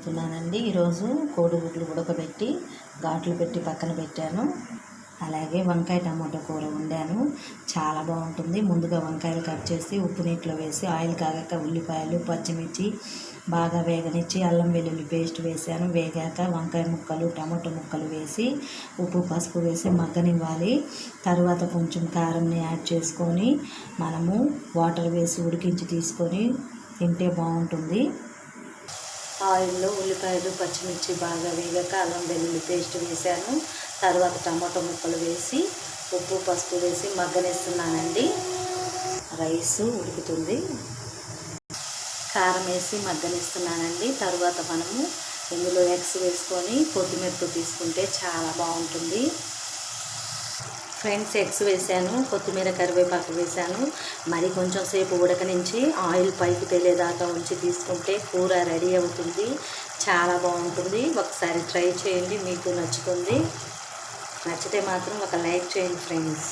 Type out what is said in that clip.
చెప్తున్నానండి ఈరోజు కోడిగుడ్లు ఉడకబెట్టి ఘాట్లు పెట్టి పక్కన పెట్టాను. అలాగే వంకాయ టమాటో కూర వండాను. చాలా బాగుంటుంది. ముందుగా వంకాయలు కట్ చేసి ఉప్పు నీటిలో వేసి ఆయిల్ కాగాక ఉల్లిపాయలు పచ్చిమిర్చి బాగా వేగనిచ్చి అల్లం వెల్లుల్లి పేస్ట్ వేసాను. వేగాక వంకాయ ముక్కలు టమాటో ముక్కలు వేసి ఉప్పు పసుపు వేసి మగ్గనివ్వాలి. తర్వాత కొంచెం కారంని యాడ్ చేసుకొని మనము వాటర్ వేసి ఉడికించి తీసుకొని తింటే బాగుంటుంది. ఆయిల్లో ఉల్లిపాయలు పచ్చిమిర్చి బాగా వేగాక అల్లం వెల్లుల్లి పేస్ట్ వేసాను తర్వాత టమాటో ముక్కలు వేసి ఉప్పు పసుపు వేసి మగ్గనేస్తున్నానండి. రైస్ ఉడుకుతుంది. కారం వేసి మగ్గనిస్తున్నానండి. తర్వాత మనము ఇందులో ఎగ్స్ వేసుకొని కొత్తిమీరతో తీసుకుంటే చాలా బాగుంటుంది. ఫ్రెండ్స్ ఎగ్స్ వేసాను కొత్తిమీర కరివేపాకు వేసాను. మరి కొంచెం సేపు ఉడకనించి ఆయిల్ పైకి తెలియదాకా ఉంచి తీసుకుంటే కూర రెడీ అవుతుంది. చాలా బాగుంటుంది. ఒకసారి ట్రై చేయండి మీకు నచ్చుతుంది. నచ్చితే మాత్రం ఒక లైక్ చేయండి ఫ్రెండ్స్.